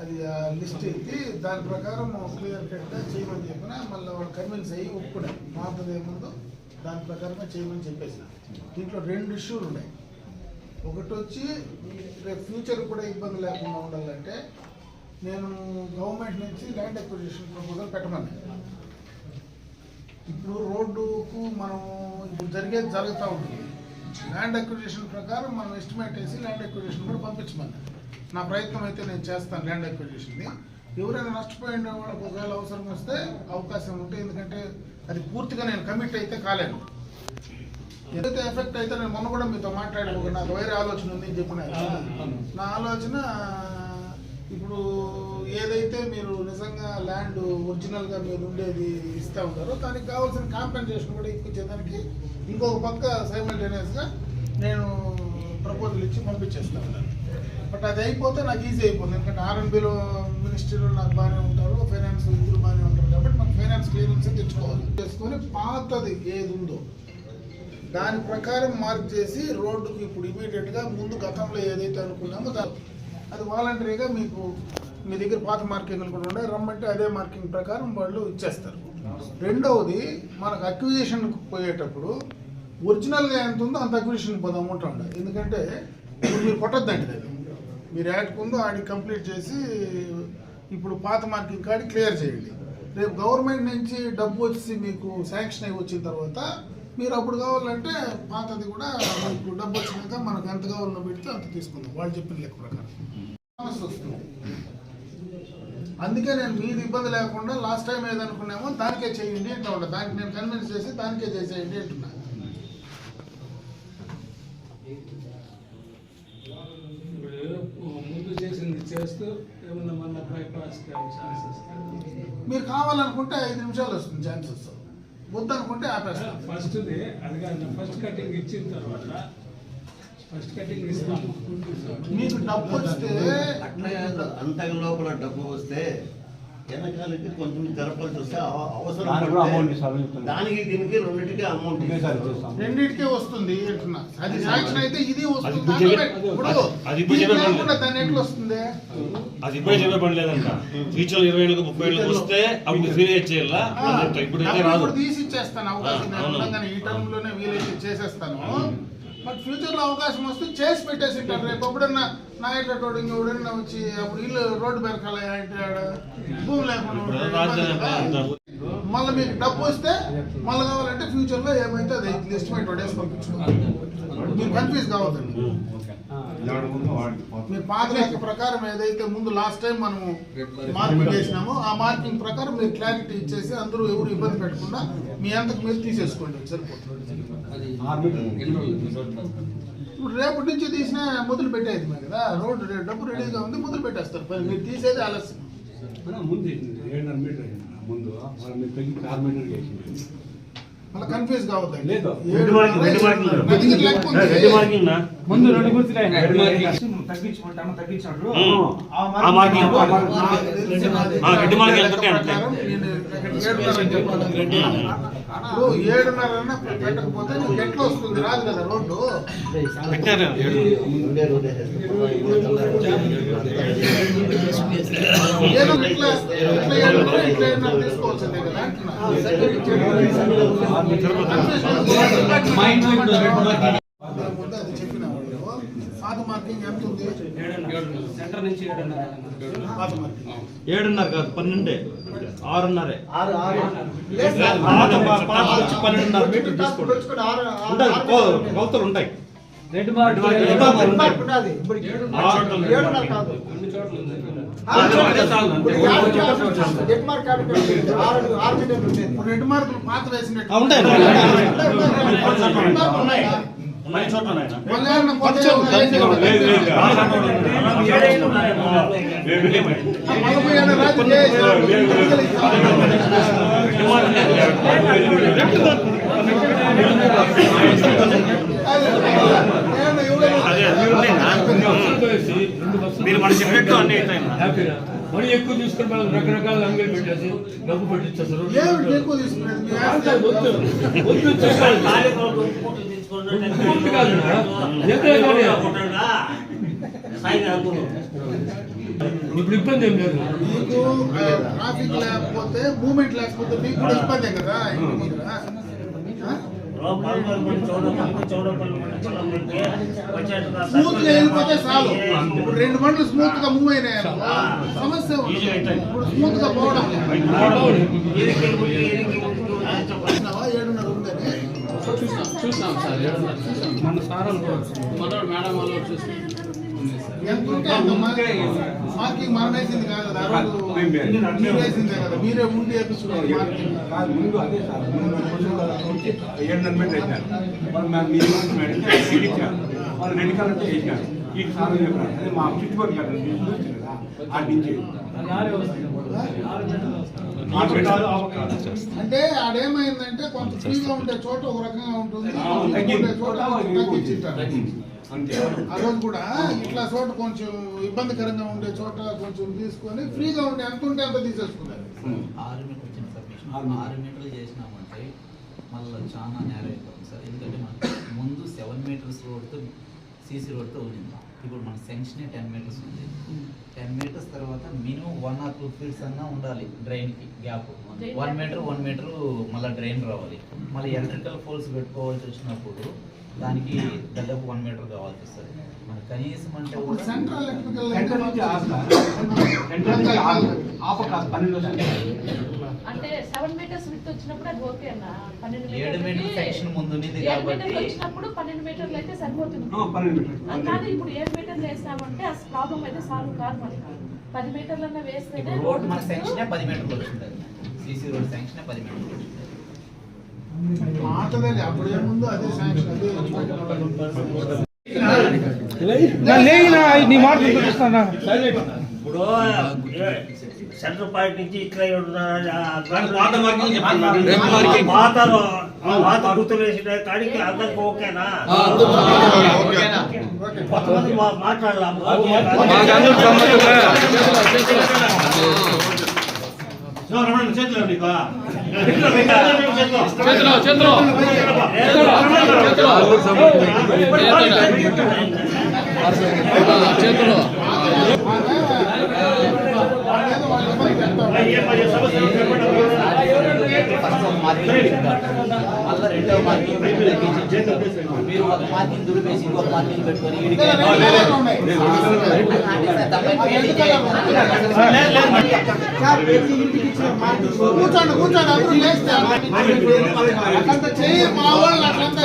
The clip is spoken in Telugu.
అది లిస్ట్ ఎత్తి దాని ప్రకారం క్లియర్ కట్గా చేయమని చెప్పిన మళ్ళీ వాళ్ళు కన్విన్స్ అయ్యి ఒప్పుకునే. మాతది ఏముందో దాని ప్రకారమే చేయమని చెప్పేసిన. దీంట్లో రెండు ఇష్యూలు ఉన్నాయి. ఒకటి వచ్చి రేపు ఫ్యూచర్ కూడా ఇబ్బంది లేకుండా ఉండాలంటే నేను గవర్నమెంట్ నుంచి ల్యాండ్ అక్విజిషన్ ప్రపోజల్ పెట్టమన్నాను. ఇప్పుడు రోడ్డుకు మనం ఇప్పుడు జరిగేది జరుగుతూ ఉంటుంది. ల్యాండ్ అక్విజిషన్ ప్రకారం మనం ఎస్టిమేట్ వేసి ల్యాండ్ అక్విజిషన్ కూడా పంపించమని నా ప్రయత్నం అయితే నేను చేస్తాను ల్యాండ్ అక్విజిషన్ది ఎవరైనా నష్టపోయిన వాళ్ళకి ఒకవేళ అవసరం వస్తే అవకాశం ఉంటే ఎందుకంటే అది పూర్తిగా నేను కమిట్ అయితే కాలేను. ఏదైతే ఎఫెక్ట్ అయితే నేను మొన్న కూడా మీతో మాట్లాడాను. నాకు వేరే ఆలోచన ఉంది అని చెప్పిన నా ఆలోచన ఇప్పుడు ఏదైతే మీరు నిజంగా ల్యాండ్ ఒరిజినల్గా మీరు ఉండేది ఇస్తూ ఉంటారో దానికి కావాల్సిన కాంపెన్సేషన్ కూడా ఇప్పించేదానికి ఇంకొక పక్క సైమల్టేనియస్గా నేను ప్రపోజల్ ఇచ్చి పంపించేస్తా ఉన్నాను. బట్ అది అయిపోతే నాకు ఈజీ అయిపోతుంది. ఎందుకంటే ఆర్ఎన్బిలో మినిస్ట్రీలో నాకు బాగానే ఉంటారు ఫైనాన్స్ ఇద్దరు బాగానే ఉంటారు కాబట్టి మనం ఫైనాన్స్ క్లియరెన్స్ తెచ్చుకోవాలి. చేసుకొని పాతది ఏది ఉందో దాని ప్రకారం మార్క్ చేసి రోడ్డుకి ఇప్పుడు ఇమీడియట్గా ముందు గతంలో ఏదైతే అనుకున్నామో దాని అది వాలంటరీగా మీకు మీ దగ్గర పాత మార్కింగ్లు కూడా ఉన్నాయి రమ్మంటే అదే మార్కింగ్ ప్రకారం వాళ్ళు ఇచ్చేస్తారు. రెండవది మనకు అక్విజిషన్కి పోయేటప్పుడు ఒరిజినల్గా ఎంత ఉందో అంత అక్విజిషన్ పోదాం అమౌంట్ ఉండాలి ఎందుకంటే ఇప్పుడు మీరు కొట్టద్దండి అది మీరు యాడ్కి ఉందో ఆడికి కంప్లీట్ చేసి ఇప్పుడు పాత మార్కింగ్ కార్డు క్లియర్ చేయండి. రేపు గవర్నమెంట్ నుంచి డబ్బు వచ్చి మీకు శాంక్షన్ అయి వచ్చిన తర్వాత మీరు అప్పుడు కావాలంటే పాతది కూడా మీకు డబ్బు వచ్చినాక మనకు ఎంత కావాలో పెడితే అంత తీసుకుందాం. వాళ్ళు చెప్పిన లెక్క ప్రకారం. వస్తుంది. అందుకే నేను మీది ఇబ్బంది లేకుండా లాస్ట్ టైం ఏదనుకున్నామో దానికే చేయండి అంటా ఉంటా దానికి నేను కన్విన్స్ చేసి దానికే చేసేయండి అంటున్నా. ముందు చేసింది చేస్తూ ఏమన్నా మళ్ళీ బైపాస్ ఛాన్సెస్ మీరు కావాలనుకుంటే ఐదు నిమిషాలు వస్తుంది ఛాన్సెస్ వద్దనుకుంటే ఆపేస్తాం. ఫస్ట్ది అది కాదు ఫస్ట్ కటింగ్ ఇచ్చిన తర్వాత ఫస్ట్ కటింగ్ ఇస్తాము మీకు డబ్బు వస్తే అట్లా కాదు అంత లోపల డబ్బు వస్తే వెనకాలకి కొంచెం జరపాల్సి వస్తే అవ- అవసరం దానికి. దానికి దీనికి రెండింటికి అమౌంట్. రెండింటికే వస్తుంది అంటున్నా. అది శాంక్షన్ అయితే ఇది వస్తుంది. ఇప్పుడు ఎట్లా వస్తుంది? అది ఇప్పుడే చెప్పే పని లేదంట. ఫ్యూచర్ ఇరవై ఏళ్ళకి ముప్పై ఏళ్ళకి వస్తే అప్పుడు ఫ్రీ చేయాలా? ఇప్పుడు తీసి ఇచ్చేస్తాను. అవకాశం ఈ టర్మ్లోనే వీలైతే చేసేస్తాను బట్ ఫ్యూచర్లో అవకాశం వస్తే చేసి పెట్టేసి ఉంటారు రేపు ఎప్పుడన్నా నా ఎట్లటోడు ఇంకెవడన్నా వచ్చి అప్పుడు ఇల్లు రోడ్డు పెరకాలి భూమి లేకుండా. మళ్ళీ మీకు డబ్బు వస్తే మళ్ళీ కావాలంటే ఫ్యూచర్లో ఏమైతే అది ఎస్టిమేట్ పడేసి పంపించుకోవాలి మీరు కన్ఫ్యూజ్ కావద్దండి. మీరు పాత లెక్క ప్రకారం ఏదైతే ముందు లాస్ట్ టైం మనము మార్కింగ్ చేసినామో ఆ మార్కింగ్ ప్రకారం మీరు క్లారిటీ ఇచ్చేసి అందరూ ఎవరు ఇబ్బంది పెట్టకుండా మీ అంతకు మీరు తీసేసుకోండి. సరిపోతుంది. రేపటి నుంచి తీసినా మొదలు పెట్టేది కదా రోడ్డు డబ్బు రెడీగా ఉంది మొదలు పెట్టేస్తారు మీరు తీసేది ఆలస్యం ముందు. ఏడున్నర మీటర్ ముందు మీరు తగ్గి ఆరు మీటర్ మళ్ళీ కన్ఫ్యూజ్ కావద్దండి లేదు. Red marking, red marking. నా దగ్గర లెక్క ఉంది. రెడ్ మార్కింగ్ నా ముందు రెండు గుర్తులే తగ్గించుకుంటాము తగ్గించాడు మార్కింగ్ ఇప్పుడు ఏడున్నర పెట్టకపోతే నీకు ఎట్లా వస్తుంది రాదు కదా రోడ్డు పెట్టారు ఏడు. ఉండే రోడ్డు ఏదో ఇట్లా ఇట్లా ఏడున్నర ఇట్లా ఏడున్నర తీసుకోవాల్సిందే కదా అంటున్నా. ముందు అది చెప్పిన వాళ్ళు పాత మార్కింగ్ ఎంత ఉంది సెంటర్ నుంచి ఏడన్నర పాత మార్కింగ్ ఏడున్నర కాదు పన్నెండే ఆరున్నరే పన్నెండున్నర మీటర్ తీసుకోండి ఉంటాయి కో- కొలతలు ఉంటాయి రెడ్ మార్క్ రెడ్ మార్క్ ఉంటాయి. ఏడున్నర కాదు ఉంటాయి ఉన్నాయి. చోట్ల. మీరు మన చెప్పినట్టు అన్ని అవుతాయి. మరి ఎక్కువ తీసుకుని మనం రకరకాల అంగలు పెట్టేసి డబ్బు పెట్టించేస్తారు. ఇప్పుడు ఇబ్బంది ఏం లేదు. మీకు ట్రాఫిక్ లేకపోతే మూమెంట్ లేకపోతే మీకు కూడా ఇబ్బందే కదా? ఇంటి దగ్గర. స్మూత్గా వెళ్ళిపోతే చాలు ఇప్పుడు రెండు బండ్లు స్మూత్గా మూవ్ అయినాయి సమస్య. ఇప్పుడు స్మూత్గా పోవడం? ఏడున్నర ఉందని మన సారం మా- మార్కింగ్ మనం కాదు కదా రోజు మీరు కదా మీరే ఉండి వేపించుకోవాలి మార్కింగ్ కాదు ముందు అదే సార్ ముందు కొంచెం ఏడున్నర మీటర్ వేసినారు వాళ్ళు మేము మీ ముందు పెడితే ఎక్కించారు వాళ్ళు రెండు కాలంటే వేసినారు ఈ చెప్పినారు అదే మా చుట్టుపక్కల కదా, నుంచి. అంటే ఆడేమైందంటే కొంత ఫ్రీగా ఉండే చోట ఒక రకంగా ఉంటుంది చోట ఆ రోజు కూడా ఇట్లా చోట కొంచెం ఇబ్బందికరంగా ఉండే చోట కొంచెం తీసుకొని ఫ్రీగా ఉండే ఎంత ఉంటే అంత తీసేసుకున్నారు. ఆరు మీటర్ వచ్చిన సబ్మిషన్. ఆరు మీటర్లు. చేసినామంటే మళ్ళీ చాలా నేర అయిపోతుంది సార్. ఎందుకంటే మనకు ముందు సెవెన్ మీటర్స్ రోడ్తో సీసీ రోడ్తో ఉంది ఇప్పుడు మన సెంక్షన్ టెన్ మీటర్స్ ఉంది. టెన్ మీటర్స్ తర్వాత minimum one or two feets అన్నా ఉండాలి డ్రైన్కి gap. One meter one meter మళ్ళీ డ్రైన్ రావాలి. మళ్ళీ ఎలక్ట్రికల్ పోల్స్ పెట్టుకోవాల్సి వచ్చినప్పుడు దానికి దాదాపు వన్ మీటర్ కావాల్సి వస్తుంది. మన కనీసం అంటే సెంట్రల్ ఎలక్ట్రికల్ సెంటర్ నుంచి ఆ సార్. సెంటర్ నుంచి ఆ ఆ పక్క పన్నెండు అంటే సెవెన్ మీటర్స్ విత్ వచ్చినప్పుడు అది ఓకే అన్న పన్నెండు ఏడు మీటర్ సెక్షన్ ముందు వచ్చినప్పుడు పన్నెండు మీటర్లు అయితే సరిపోతుంది కానీ ఇప్పుడు ఏడు మీటర్లు వేసినామంటే ఆ ప్రాబ్లం అయితే సాల్వ్ కాదు మనకి పది మీటర్లన్నా ఇప్పుడు రోడ్ మన సెక్షనే పది మీటర్లు వచ్చింది సీసీ రోడ్ సెక్షనే పది మీటర్లు మాటలే అప్పుడు ఏముందో అదే శాంక్షన్ అదే వచ్చినట్టు నీ మాట చూపిస్తానా ఇప్పుడు సెంటర్ పాయింట్ నుంచి ఇట్లా పాత మార్కింగ్ చెప్పండి. రేపు మార్కింగ్. పాత పాత గుర్తులు వేసిన కాడికి అందరికి ఓకేనా కొంతమంది మాట్లాడలాము చేతిలో నీకు చేతిలో, చేతిలో చేతిలో వాళ్ళు ఇబ్బంది పెడతారు. ఫస్ట్ ఒక మార్కింగ్ మళ్ళీ రెండో మార్కింగ్ మీరు ఒక మార్కింగ్ దుడిపేసి ఇంకొక మార్కింగ్ పెట్టుకొని కూర్చోండి కూర్చోండి. అందరూ లేస్తే అట్లంతా చెయ్యి మా వాళ్ళు అట్లంతా